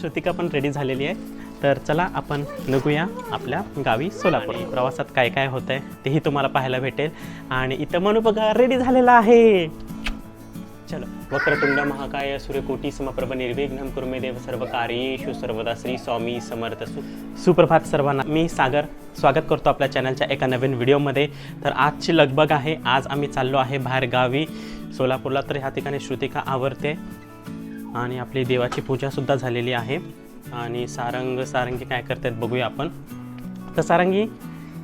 श्रुतिका पण रेडी झालेली आहे. तर चला आपण निघूया आपल्या गावी सोलापूर प्रवासात काय काय होत आहे तेही तुम्हाला पाहायला भेटेल. आणि इथं मनू बघा रेडी झालेला आहे. चलो. वक्रतुंड महाकाय सूर्यकोटी समप्रभ निर्विघ्नं कुर्मे देव सर्व कार्येषु सर्वदा श्री स्वामी समर्थ सु सुप्रभात सर्वांना. मी सागर. स्वागत करतो आपल्या चॅनलच्या एका नवीन व्हिडिओमध्ये तर आजची लगबग आहे. आज आम्ही चाललो आहे बाहेर गावी सोलापूरला तर ह्या ठिकाणी श्रुतिका आवरते आणि आपली देवाची पूजासुद्धा झालेली आहे. आणि सारंग सारंगी काय करतात बघूया आपण. तर सारंगी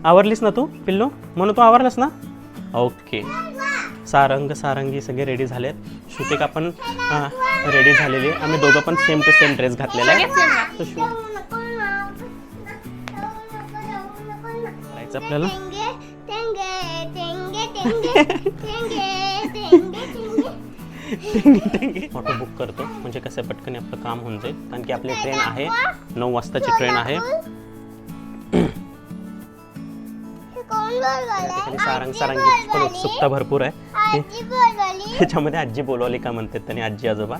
आवरलीस ना तू पिल्लू? म्हणून तू आवरलास ना? ओके. सारंग सारंगी सगळे रेडी झालेत. श्रुतिका पण रेडी झालेली. आहे आम्ही दोघं पण सेम टू सेम ड्रेस घातलेला आहे. तर आपल्याला? ऑटो बुक करतो. म्हणजे कसं पटकन आपलं काम होऊन जाईल. कारण की आपली ट्रेन आहे. नऊ वाजताची ट्रेन आहे. सारंग सारंगी पण उत्सुकता भरपूर आहे. ह्याच्यामध्ये आजी बोलवली का म्हणतात त्यांनी आजी आजोबा.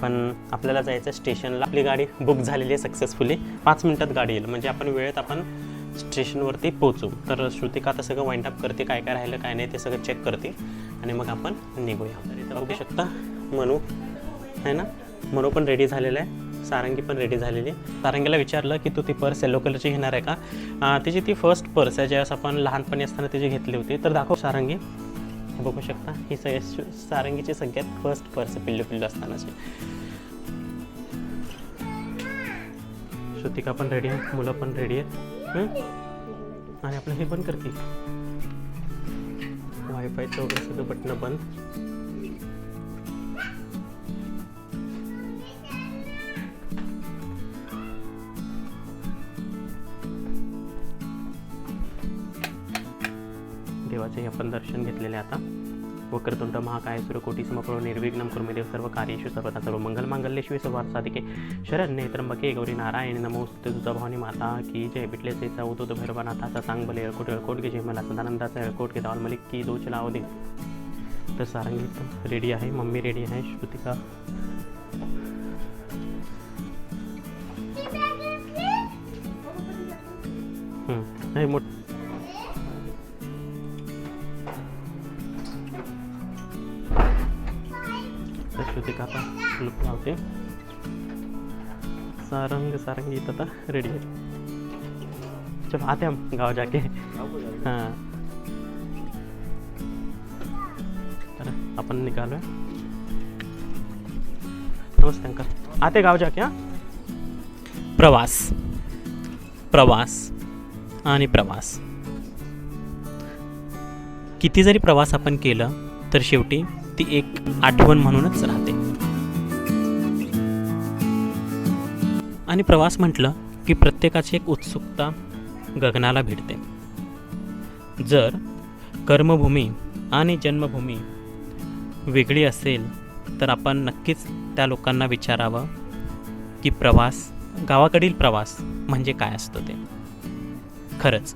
पण आपल्याला जायचं स्टेशनला. आपली गाडी बुक झालेली आहे सक्सेसफुली पाच मिनिटात गाडी येईल. म्हणजे आपण वेळेत आपण स्टेशनवरती पोहोचू. तर श्रुतिका आता सगळं वाइंड अप करते. काय काय राहिलं काय नाही ते सगळं चेक करते आणि मग आपण निघूया. बघू शकता. मनू. आहे ना? मनू पण रेडी झालेला आहे. सारंगी पण रेडी झालेली आहे. सारंगीला विचारलं की तू ती पर्स येलो कलरची घेणार आहे का? तिची ती फर्स्ट पर्स आहे ज्यावेळेस आपण लहानपणी असताना तिची घेतली होती. तर दाखव सारंगी. हे बघू शकता. ही सगळ्यात शु- सारंगीची सगळ्यात फर्स्ट पर्स आहे पिल्लू पिल्लू असतानाची. श्रुतिका पण रेडी आहे मुलं पण रेडी आहेत? आणि आपलं हे बंद करते वायफायचं वगैरे सगळं बटणं बंद. देवाचे आपण दर्शन घेतलेले आता. वक्रतुंड महाकाय सूर्यकोटी समप्रभ निर्विघ्नं कुर्मेदेव सर्व कार्येषु सर्वदा सर्व मंगल मांगल्य शिव सर्वार्थ साधिके. शरण्ये त्र्यंबके गौरी नारायणी नमोस्तुते तुझा भवानी माता की जय. बिटले सेचा उदो भैरवनाथाचा सांग बले एळकोट एळकोट घे मला सदानंदाचा एळकोट घे दावल मलिक की दोच लाव दे तर सारंगी रेडी आहे मम्मी रेडी आहे श्रुतिका. नाही हे मोठ होते श्रुतिका आता लुक लावते. सारंग सारंग इथं आता रेडी आहे. चलो आते हम गाव जाके. हां. तर आपण निघालोय. नमस्ते अंकल. आते गाव जाके हां. प्रवास. प्रवास आणि प्रवास. किती जरी प्रवास आपण केलं तर शेवटी ती एक आठवण म्हणूनच राहते. आणि प्रवास म्हटलं की प्रत्येकाची एक उत्सुकता गगनाला भिडते. जर कर्मभूमी आणि जन्मभूमी वेगळी असेल तर आपण नक्कीच त्या लोकांना विचारावं की प्रवास गावाकडील प्रवास म्हणजे काय असतं ते. खरंच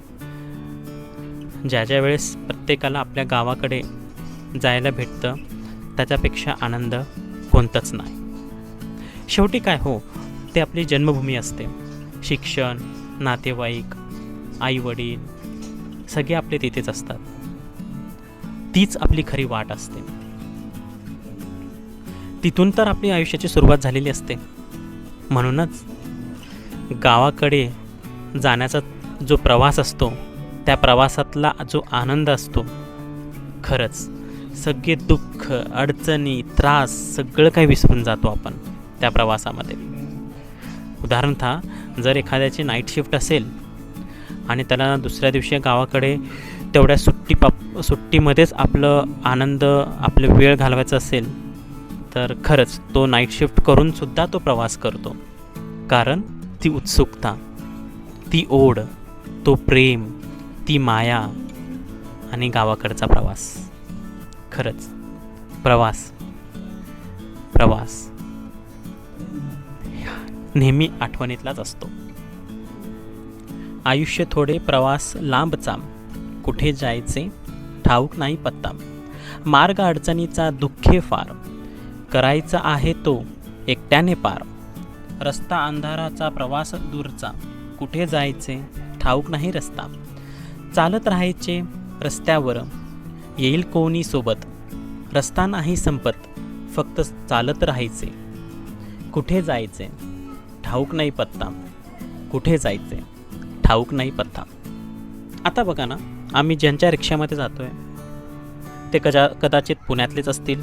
ज्या ज्या वेळेस प्रत्येकाला आपल्या गावाकडे जायला भेटतं त्याच्यापेक्षा आनंद कोणताच नाही. शेवटी काय हो ते आपली जन्मभूमी असते. शिक्षण नातेवाईक आईवडील सगळे आपले तिथेच असतात. तीच आपली खरी वाट असते. तिथून तर आपली आयुष्याची सुरुवात झालेली असते. म्हणूनच गावाकडे जाण्याचा जो प्रवास असतो त्या प्रवासातला जो आनंद असतो खरंच सगळे दुःख अडचणी त्रास सगळं काही विसरून जातो आपण त्या प्रवासामध्ये. उदाहरणतः जर एखाद्याची नाईट शिफ्ट असेल आणि त्याला दुसऱ्या दिवशी गावाकडे तेवढ्या सुट्टी पाप सुट्टीमध्येच आपलं आनंद आपलं वेळ घालवायचा असेल तर खरंच तो नाईट शिफ्ट करूनसुद्धा तो प्रवास करतो. कारण ती उत्सुकता ती ओढ तो प्रेम ती माया आणि गावाकडचा प्रवास. खरंच. प्रवास. प्रवास. नेहमी आठवणीतलाच असतो. आयुष्य थोडे प्रवास लांबचाम कुठे जायचे? ठाऊक नाही पत्ता. मार्ग अडचणीचा दुःखे फार. करायचा आहे तो एकट्याने पार. रस्ता अंधाराचा प्रवास दूरचा. कुठे जायचे? ठाऊक नाही रस्ता. चालत राहायचे रस्त्यावर. येईल कोणी सोबत? रस्ता नाही संपत फक्त चालत राहायचे. कुठे जायचे? ठाऊक नाही पत्ता. कुठे जायचे? ठाऊक नाही पत्ता. आता बघा ना आम्ही ज्यांच्या रिक्षामध्ये जातो आहे ते कदा कदाचित पुण्यातलेच असतील.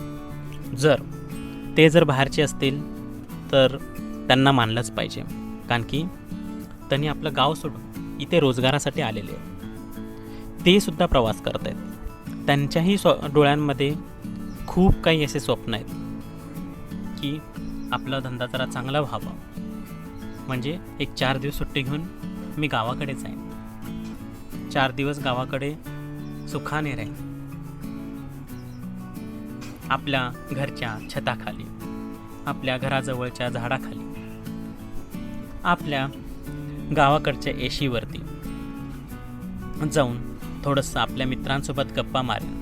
जर ते जर बाहेरचे असतील तर त्यांना मानलंच पाहिजे. कारण की त्यांनी आपलं गाव सोडून इथे रोजगारासाठी आलेले आहे ते सुद्धा प्रवास करत आहेत त्यांच्याही स्व डोळ्यांमध्ये खूप काही असे स्वप्न आहेत की आपला धंदा जरा चांगला व्हावा. म्हणजे एक चार दिवस सुट्टी घेऊन मी गावाकडे जाईन चार दिवस गावाकडे सुखाने राहीन. आपल्या घरच्या छताखाली आपल्या घराजवळच्या झाडाखाली आपल्या गावाकडच्या एशीवरती जाऊन थोडंसं आपल्या मित्रांसोबत गप्पा मारेन.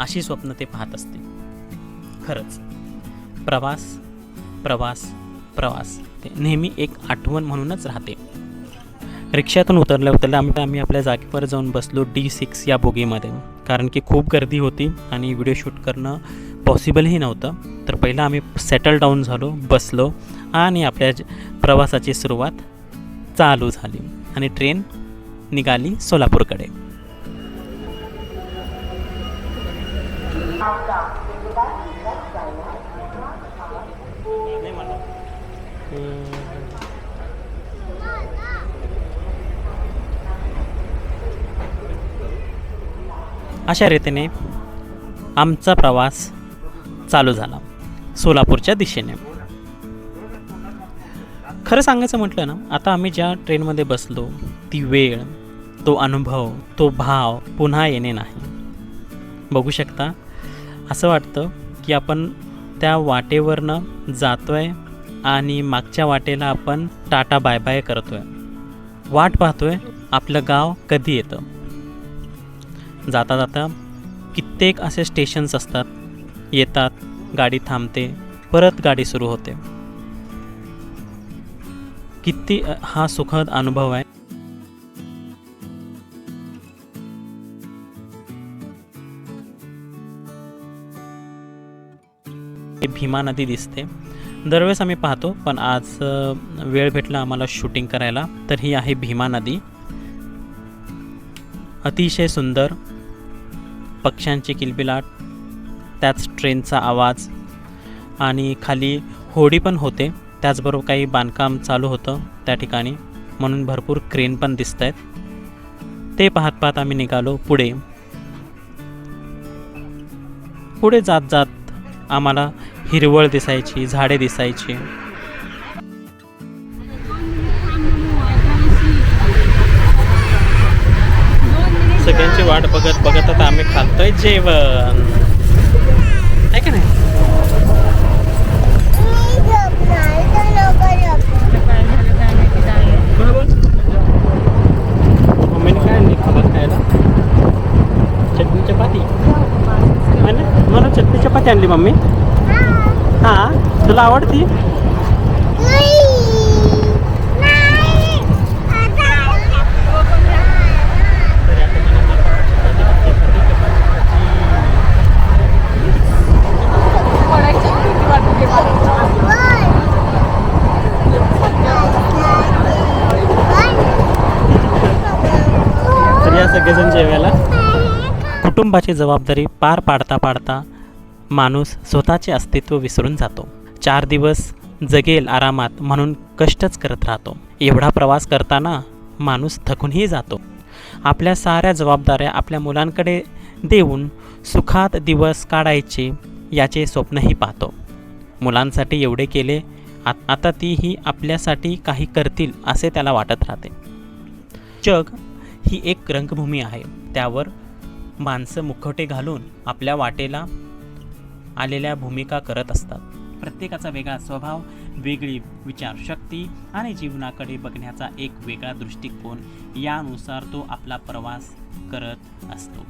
अशी स्वप्न ते पाहत असते खरंच. प्रवास प्रवास प्रवास. ते नेहमी एक आठवण म्हणूनच राहते. रिक्षातून उतरल्या उतरल्या आम्ही आम्ही आपल्या जागेवर जाऊन बसलो डी सिक्स या बोगीमध्ये. कारण की खूप गर्दी होती आणि व्हिडिओ शूट करणं पॉसिबलही नव्हतं. तर पहिलं आम्ही सेटल डाऊन झालो बसलो आणि आपल्या प्रवासाची सुरुवात चालू झाली आणि ट्रेन निघाली सोलापूरकडे. अशा रीतीने आमचा प्रवास चालू झाला सोलापूरच्या दिशेने. खरं सांगायचं म्हटलं ना आता आम्ही ज्या ट्रेनमध्ये बसलो ती वेळ तो अनुभव तो भाव पुन्हा येणे नाही. बघू शकता असं वाटतं की आपण त्या वाटेवरनं जातोय आणि मागच्या वाटेला आपण टाटा बाय बाय करतोय. वाट पाहतोय आपलं गाव कधी येतं. जाता जाता कित्येक असे स्टेशन्स असतात. येतात गाडी थांबते परत गाडी सुरू होते. किती हा सुखद अनुभव आहे. ते भीमा नदी दिसते. दरवेळेस आम्ही पाहतो पण आज वेळ भेटला आम्हाला शूटिंग करायला तर ही आहे भीमा नदी. अतिशय सुंदर पक्ष्यांची किलबिलाट त्याच ट्रेनचा आवाज आणि खाली होडी पण होते. त्याचबरोबर काही बांधकाम चालू होतं त्या ठिकाणी म्हणून भरपूर क्रेन पण दिसत आहेत ते पाहत पाहत आम्ही निघालो पुढे. पुढे जात जात आम्हाला हिरवळ दिसायची झाडे दिसायची. सगळ्यांची वाट बघत बघत आता आम्ही खातोय जेवण. आहे का नाही? मम्मीने काय खायला? चटणी चपाती. है? मला चटणी चपाती आणली मम्मी. हां तुला आवडती? या सगळेजण जेवायला. कुटुंबाची जबाबदारी पार पाडता पाडता माणूस स्वतःचे अस्तित्व विसरून जातो. चार दिवस जगेल आरामात म्हणून कष्टच करत राहतो. एवढा प्रवास करताना माणूस थकूनही जातो. आपल्या साऱ्या जबाबदाऱ्या आपल्या मुलांकडे देऊन सुखात दिवस काढायचे याचे स्वप्नही पाहतो. मुलांसाठी एवढे केले आत- आता तीही आपल्यासाठी काही करतील असे त्याला वाटत राहते. जग ही एक रंगभूमी आहे. त्यावर माणसं मुखवटे घालून आपल्या वाटेला आलेल्या भूमिका करत असतात. प्रत्येकाचा वेगळा स्वभाव वेगळी विचारशक्ती आणि जीवनाकडे बघण्याचा एक वेगळा दृष्टिकोन यानुसार तो आपला प्रवास करत असतो.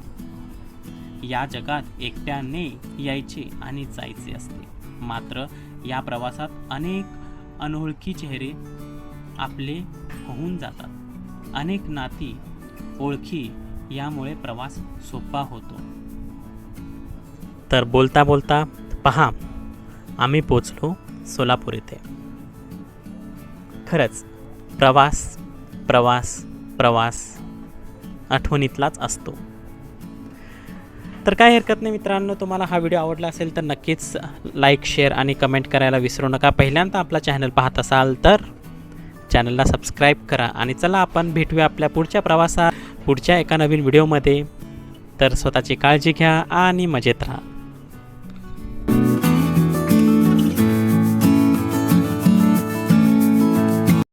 या जगात एकट्याने यायचे आणि जायचे असते. मात्र या प्रवासात अनेक अनोळखी चेहरे आपले होऊन जातात. अनेक नाती ओळखी यामुळे प्रवास सोपा होतो. तर बोलता बोलता पहा आम्ही पोचलो सोलापूर येथे खरंच प्रवास प्रवास प्रवास आठवणीतलाच असतो. तर काय हरकत नाही मित्रांनो तुम्हाला हा व्हिडिओ आवडला असेल तर नक्कीच लाईक शेअर आणि कमेंट करायला विसरू नका. पहिल्यांदा आपला चॅनल पाहत असाल तर चॅनलला सबस्क्राईब करा आणि चला आपण भेटूया आपल्या पुढच्या प्रवासात. पुढच्या एका नवीन व्हिडिओमध्ये. तर स्वतःची काळजी घ्या आणि मजेत राहा.